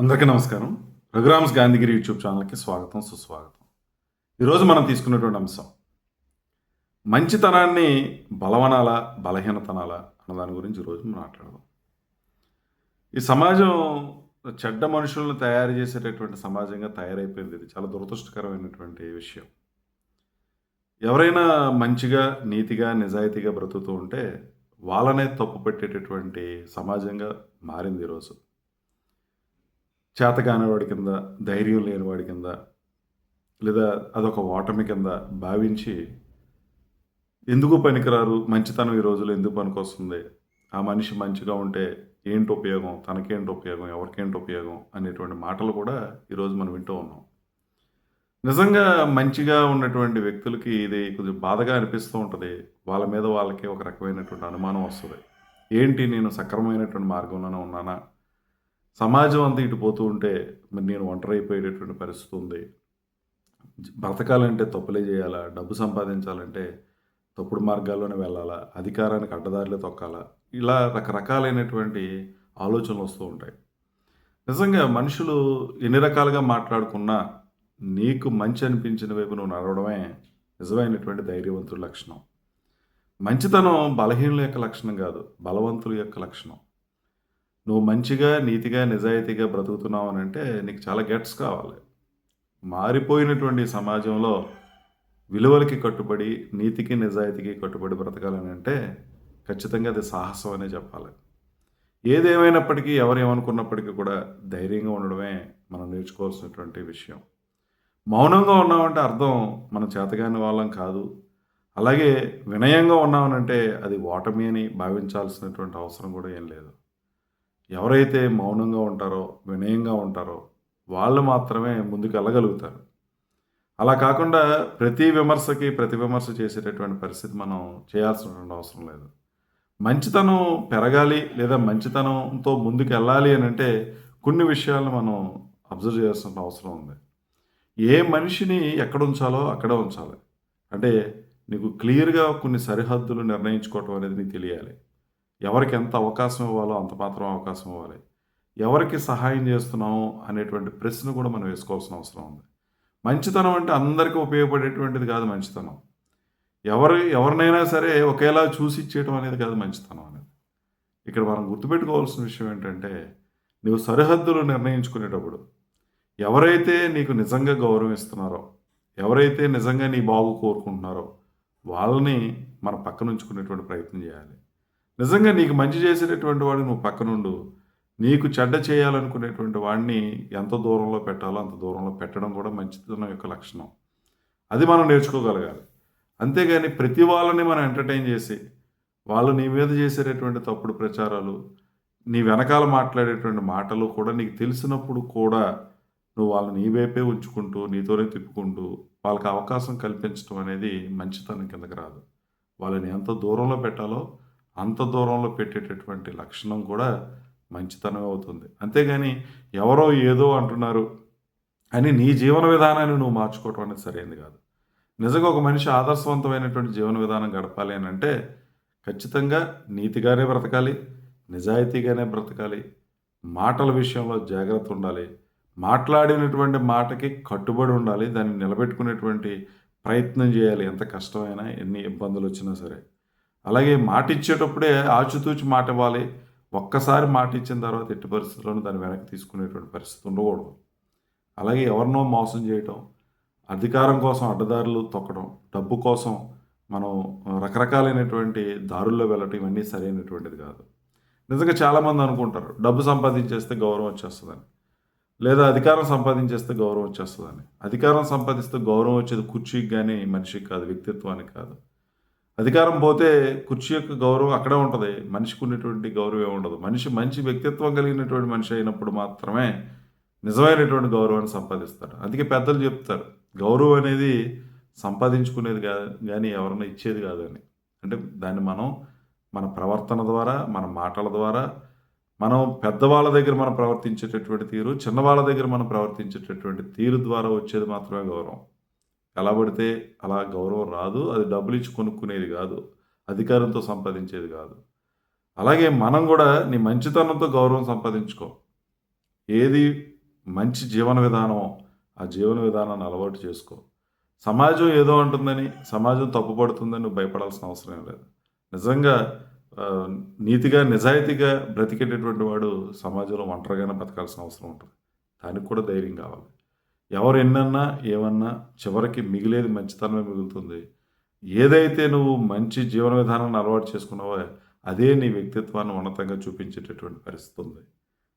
అందరికీ నమస్కారం. రఘురామ్స్ గాంధీగిరి యూట్యూబ్ ఛానల్కి స్వాగతం సుస్వాగతం. ఈరోజు మనం తీసుకున్నటువంటి అంశం మంచితనాన్ని బలవనాలా బలహీనతనాలా అన్న దాని గురించి ఈరోజు మనం మాట్లాడదాం. ఈ సమాజం చెడ్డ మనుషులను తయారు చేసేటటువంటి సమాజంగా తయారైపోయింది. ఇది చాలా దురదృష్టకరమైనటువంటి విషయం. ఎవరైనా మంచిగా నీతిగా నిజాయితీగా బ్రతుకుతూ ఉంటే వాళ్ళనే తప్పు పెట్టేటటువంటి సమాజంగా మారింది ఈరోజు. చేత కానివాడి కింద ధైర్యం లేనివాడి కింద లేదా అదొక ఓటమి కింద భావించి ఎందుకు పనికిరారు? మంచితనం ఈ రోజుల్లో ఎందుకు పనికొస్తుంది? ఆ మనిషి మంచిగా ఉంటే ఏంటి ఉపయోగం? తనకేంటి ఉపయోగం? ఎవరికేంటి ఉపయోగం? అనేటువంటి మాటలు కూడా ఈరోజు మనం వింటూ ఉన్నాం. నిజంగా మంచిగా ఉన్నటువంటి వ్యక్తులకి ఇది కొంచెం బాధగా అనిపిస్తూ ఉంటుంది. వాళ్ళ మీద వాళ్ళకి ఒక రకమైనటువంటి అనుమానం వస్తుంది. ఏంటి నేను సక్రమమైనటువంటి మార్గంలోనే ఉన్నానా? సమాజం అంతా ఇటు పోతూ ఉంటే మరి నేను ఒంటరి అయిపోయేటటువంటి పరిస్థితి ఉంది. బ్రతకాలంటే తప్పులే చేయాలా? డబ్బు సంపాదించాలంటే తప్పుడు మార్గాల్లోనే వెళ్ళాలా? అధికారానికి అడ్డదారిలో తొక్కాలా? ఇలా రకరకాలైనటువంటి ఆలోచనలు వస్తూ ఉంటాయి. నిజంగా మనుషులు ఎన్ని రకాలుగా మాట్లాడుకున్నా నీకు మంచి అనిపించిన వైపు నువ్వు నడవడమే నిజమైనటువంటి ధైర్యవంతుల లక్షణం. మంచితనం బలహీనుల యొక్క లక్షణం కాదు బలవంతుల యొక్క లక్షణం. నువ్వు మంచిగా నీతిగా నిజాయితీగా బ్రతుకుతున్నావు అని అంటే నీకు చాలా గెట్స్ కావాలి. మారిపోయినటువంటి సమాజంలో విలువలకి కట్టుబడి నీతికి నిజాయితీకి కట్టుబడి బ్రతకాలని అంటే ఖచ్చితంగా అది సాహసం అనే చెప్పాలి. ఏదేమైనప్పటికీ ఎవరు ఏమనుకున్నప్పటికీ కూడా ధైర్యంగా ఉండడమే మనం నేర్చుకోవాల్సినటువంటి విషయం. మౌనంగా ఉన్నామంటే అర్థం మనం చేతగాని వాళ్ళం కాదు. అలాగే వినయంగా ఉన్నామనంటే అది ఓటమి అని భావించాల్సినటువంటి అవసరం కూడా ఏం లేదు. ఎవరైతే మౌనంగా ఉంటారో వినయంగా ఉంటారో వాళ్ళు మాత్రమే ముందుకు వెళ్ళగలుగుతారు. అలా కాకుండా ప్రతి విమర్శకి ప్రతి విమర్శ చేసేటటువంటి పరిస్థితి మనం చేయాల్సినటువంటి అవసరం లేదు. మంచితనం పెరగాలి లేదా మంచితనంతో ముందుకు వెళ్ళాలి అని అంటే కొన్ని విషయాలను మనం అబ్జర్వ్ చేయాల్సిన అవసరం ఉంది. ఏ మనిషిని ఎక్కడ ఉంచాలో అక్కడ ఉంచాలి. అంటే నీకు క్లియర్గా కొన్ని సరిహద్దులు నిర్ణయించుకోవటం అనేది నీకు తెలియాలి. ఎవరికి ఎంత అవకాశం ఇవ్వాలో అంత మాత్రం అవకాశం ఇవ్వాలి. ఎవరికి సహాయం చేస్తున్నాము అనేటువంటి ప్రశ్న కూడా మనం వేసుకోవాల్సిన అవసరం ఉంది. మంచితనం అంటే అందరికీ ఉపయోగపడేటువంటిది కాదు మంచితనం. ఎవరు ఎవరినైనా సరే ఒకేలా చూసి ఇచ్చేయటం అనేది కాదు మంచితనం అనేది. ఇక్కడ మనం గుర్తుపెట్టుకోవాల్సిన విషయం ఏంటంటే నువ్వు సరిహద్దులు నిర్ణయించుకునేటప్పుడు ఎవరైతే నీకు నిజంగా గౌరవిస్తున్నారో ఎవరైతే నిజంగా నీ బాగు కోరుకుంటున్నారో వాళ్ళని మన పక్కన ఉంచుకునేటువంటి ప్రయత్నం చేయాలి. నిజంగా నీకు మంచి చేసేటటువంటి వాడు నువ్వు పక్కనుండు నీకు చెడ్డ చేయాలనుకునేటువంటి వాడిని ఎంత దూరంలో పెట్టాలో అంత దూరంలో పెట్టడం కూడా మంచితనం యొక్క లక్షణం. అది మనం నేర్చుకోగలగాలి. అంతేగాని ప్రతి వాళ్ళని మనం ఎంటర్టైన్ చేసి వాళ్ళు నీ మీద చేసేటటువంటి తప్పుడు ప్రచారాలు నీ వెనకాల మాట్లాడేటువంటి మాటలు కూడా నీకు తెలిసినప్పుడు కూడా నువ్వు వాళ్ళని నీ వైపే ఉంచుకుంటూ నీతోనే తిప్పుకుంటూ వాళ్ళకి అవకాశం కల్పించడం అనేది మంచితనం కిందకి రాదు. వాళ్ళని ఎంత దూరంలో పెట్టాలో అంత దూరంలో పెట్టేటటువంటి లక్షణం కూడా మంచితనం అవుతుంది. అంతేగాని ఎవరో ఏదో అంటున్నారు అని నీ జీవన విధానాన్ని నువ్వు మార్చుకోవటం అనేది సరైనది కాదు. నిజంగా ఒక మనిషి ఆదర్శవంతమైనటువంటి జీవన విధానం గడపాలి అని అంటే ఖచ్చితంగా నీతిగానే బ్రతకాలి నిజాయితీగానే బ్రతకాలి మాటల విషయంలో జాగ్రత్త ఉండాలి మాట్లాడినటువంటి మాటకి కట్టుబడి ఉండాలి దాన్ని నిలబెట్టుకునేటువంటి ప్రయత్నం చేయాలి. ఎంత కష్టమైనా ఎన్ని ఇబ్బందులు వచ్చినా సరే. అలాగే మాట ఇచ్చేటప్పుడే ఆచితూచి మాట ఇవ్వాలి ఒక్కసారి మాట ఇచ్చిన తర్వాత ఎట్టి పరిస్థితుల్లోనూ దాన్ని వెనక్కి తీసుకునేటువంటి పరిస్థితి ఉండకూడదు. అలాగే ఎవరినో మోసం చేయటం అధికారం కోసం అడ్డదారులు తొక్కడం డబ్బు కోసం మనం రకరకాలైనటువంటి దారుల్లో వెళ్ళటం ఇవన్నీ సరైనటువంటిది కాదు. నిజంగా చాలామంది అనుకుంటారు డబ్బు సంపాదించేస్తే గౌరవం వచ్చేస్తుందని. లేదా అధికారం సంపాదించేస్తే గౌరవం వచ్చేస్తుందని. అధికారం సంపాదిస్తే గౌరవం వచ్చేది కుర్చీకి కానీ మనిషికి కాదు వ్యక్తిత్వానికి కాదు. అధికారం పోతే కుర్చీ యొక్క గౌరవం అక్కడే ఉంటుంది. మనిషికి ఉన్నటువంటి గౌరవం ఉండదు. మనిషి మంచి వ్యక్తిత్వం కలిగినటువంటి మనిషి అయినప్పుడు మాత్రమే నిజమైనటువంటి గౌరవాన్ని సంపాదిస్తాడు. అందుకే పెద్దలు చెప్తారు గౌరవం అనేది సంపాదించుకునేది కాదు కానీ ఎవరైనా ఇచ్చేది కాదని అంటే దాన్ని మనం మన ప్రవర్తన ద్వారా మన మాటల ద్వారా మనం పెద్దవాళ్ళ దగ్గర మనం ప్రవర్తించేటటువంటి తీరు చిన్నవాళ్ళ దగ్గర మనం ప్రవర్తించేటటువంటి తీరు ద్వారా వచ్చేది మాత్రమే గౌరవం. ఎలా పడితే అలా గౌరవం రాదు అది డబ్బులు ఇచ్చి కొనుక్కునేది కాదు అధికారంతో సంపాదించేది కాదు. అలాగే మనం కూడా నీ మంచితనంతో గౌరవం సంపాదించుకో. ఏది మంచి జీవన విధానమో ఆ జీవన విధానాన్ని అలవాటు చేసుకో. సమాజం ఏదో అంటుందని సమాజం తప్పుపడుతుందని నువ్వు భయపడాల్సిన అవసరం లేదు. నిజంగా నీతిగా నిజాయితీగా బ్రతికేటటువంటి వాడు సమాజంలో ఒంటరిగానే బతకాల్సిన అవసరం ఉంటుంది. దానికి కూడా ధైర్యం కావాలి. ఎవరు ఎన్నన్నా ఏమన్నా చివరికి మిగిలేది మంచితనమే మిగులుతుంది. ఏదైతే నువ్వు మంచి జీవన విధానాన్ని అలవాటు చేసుకున్నావో అదే నీ వ్యక్తిత్వాన్ని ఉన్నతంగా చూపించేటటువంటి పరిస్థితి ఉంది.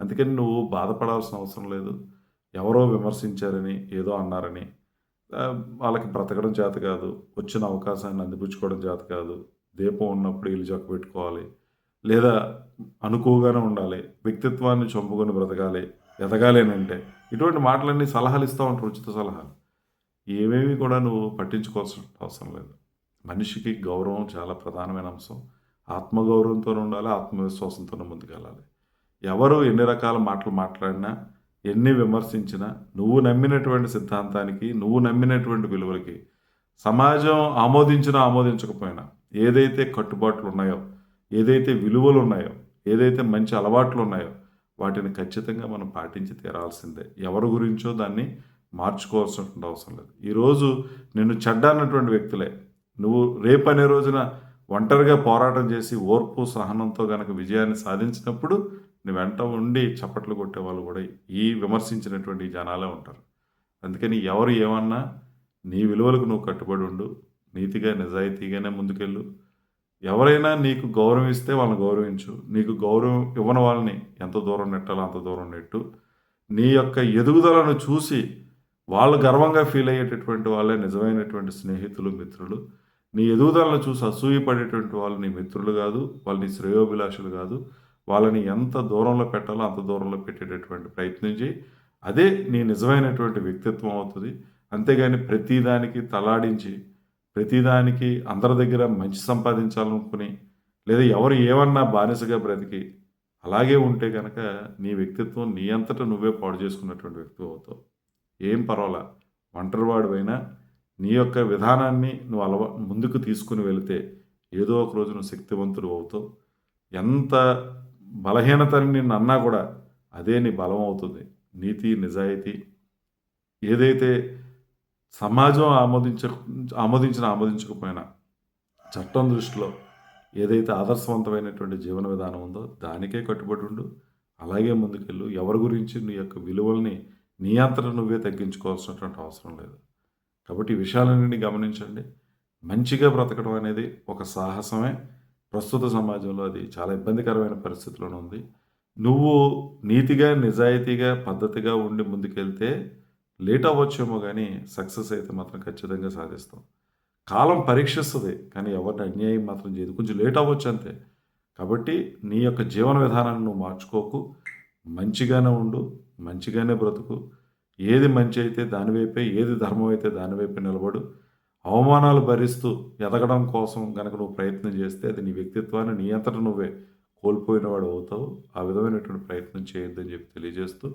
అందుకని నువ్వు బాధపడాల్సిన అవసరం లేదు. ఎవరో విమర్శించారని ఏదో అన్నారని. వాళ్ళకి బ్రతకడం చేత కాదు వచ్చిన అవకాశాన్ని అందిపుచ్చుకోవడం చేత కాదు దీపం ఉన్నప్పుడు ఇల్లు చక్క పెట్టుకోవాలి లేదా అనుకోగానే ఉండాలి వ్యక్తిత్వాన్ని చంపుకొని బ్రతకాలి ఎదగాలేనంటే ఇటువంటి మాటలన్నీ సలహాలు ఇస్తూ ఉంటారు ఉచిత సలహాలు. ఏమేమి కూడా నువ్వు పట్టించుకోవాల్సిన అవసరం లేదు. మనిషికి గౌరవం చాలా ప్రధానమైన అంశం. ఆత్మగౌరవంతో ఉండాలి ఆత్మవిశ్వాసంతో ముందుకెళ్ళాలి. ఎవరు ఎన్ని రకాల మాటలు మాట్లాడినా ఎన్ని విమర్శించినా నువ్వు నమ్మినటువంటి సిద్ధాంతానికి నువ్వు నమ్మినటువంటి విలువలకి సమాజం ఆమోదించినా ఆమోదించకపోయినా ఏదైతే కట్టుబాట్లు ఉన్నాయో ఏదైతే విలువలు ఉన్నాయో ఏదైతే మంచి అలవాట్లు ఉన్నాయో వాటిని ఖచ్చితంగా మనం పాటించి తీరాల్సిందే. ఎవరి గురించో దాన్ని మార్చుకోవాల్సినటువంటి అవసరం లేదు. ఈరోజు నిన్ను చెడ్డ అన్నటువంటి వ్యక్తులే. నువ్వు రేపు అనే రోజున ఒంటరిగా పోరాటం చేసి ఓర్పు సహనంతో కనుక విజయాన్ని సాధించినప్పుడు నీ వెంట ఉండి చప్పట్లు కొట్టే వాళ్ళు కూడా ఈ విమర్శించినటువంటి జనాలే ఉంటారు. అందుకని ఎవరు ఏమన్నా నీ విలువలకు నువ్వు కట్టుబడి ఉండు నీతిగా నిజాయితీగానే ముందుకెళ్ళు. ఎవరైనా నీకు గౌరవం ఇస్తే వాళ్ళని గౌరవించు. నీకు గౌరవం ఇవ్వని వాళ్ళని ఎంత దూరం నెట్టాలో అంత దూరం నెట్టు. నీ యొక్క ఎదుగుదలను చూసి వాళ్ళు గర్వంగా ఫీల్ అయ్యేటటువంటి వాళ్ళే నిజమైనటువంటి స్నేహితులు మిత్రులు. నీ ఎదుగుదలను చూసి అసూయపడేటువంటి వాళ్ళు నీ మిత్రులు కాదు వాళ్ళు నీ శ్రేయోభిలాషులు కాదు. వాళ్ళని ఎంత దూరంలో పెట్టాలో అంత దూరంలో పెట్టేటటువంటి ప్రయత్నం చేయి. అదే నీ నిజమైనటువంటి వ్యక్తిత్వం అవుతుంది. అంతేగాని ప్రతిదానికి తలాడించి ప్రతిదానికి అందరి దగ్గర మంచి సంపాదించాలనుకుని లేదా ఎవరు ఏమన్నా బానిసగా బ్రతికి అలాగే ఉంటే కనుక నీ వ్యక్తిత్వం నీ అంతటా నువ్వే పాడు చేసుకున్నటువంటి వ్యక్తి అవుతావు. ఏం పర్వాలా? ఒంటరివాడివైనా నీ యొక్క విధానాన్ని నువ్వు అలవా ముందుకు తీసుకుని వెళితే ఏదో ఒక రోజు నువ్వు శక్తివంతుడు అవుతావు. ఎంత బలహీనతని నిన్ను అన్నా కూడా అదే నీ బలం అవుతుంది. నీతి నిజాయితీ ఏదైతే సమాజం ఆమోదించ ఆమోదించిన ఆమోదించకపోయినా చట్టం దృష్టిలో ఏదైతే ఆదర్శవంతమైనటువంటి జీవన విధానం ఉందో దానికే కట్టుబడి ఉండు. అలాగే ముందుకెళ్ళు. ఎవరి గురించి నీ యొక్క విలువల్ని నీ అంతటా నువ్వే తగ్గించుకోవాల్సినటువంటి అవసరం లేదు. కాబట్టి ఈ విషయాలన్నింటినీ గమనించండి. మంచిగా బ్రతకడం అనేది ఒక సాహసమే. ప్రస్తుత సమాజంలో అది చాలా ఇబ్బందికరమైన పరిస్థితిలోనే ఉంది. నువ్వు నీతిగా నిజాయితీగా పద్ధతిగా ఉండి ముందుకెళ్తే లేట్ అవ్వచ్చేమో కానీ సక్సెస్ అయితే మాత్రం ఖచ్చితంగా సాధిస్తాం. కాలం పరీక్షిస్తుంది కానీ ఎవరిని అన్యాయం మాత్రం చేయదు. కొంచెం లేట్ అవ్వచ్చు అంతే. కాబట్టి నీ యొక్క జీవన విధానాన్ని నువ్వు మార్చుకోకు. మంచిగానే ఉండు మంచిగానే బ్రతుకు. ఏది మంచి అయితే దానివైపే ఏది ధర్మం అయితే దానివైపే నిలబడు. అవమానాలు భరిస్తూ ఎదగడం కోసం కనుక నువ్వు ప్రయత్నం చేస్తే అది నీ వ్యక్తిత్వాన్ని నీ నువ్వే కోల్పోయిన వాడు అవుతావు. ఆ విధమైనటువంటి ప్రయత్నం చేయొద్దని చెప్పి తెలియజేస్తూ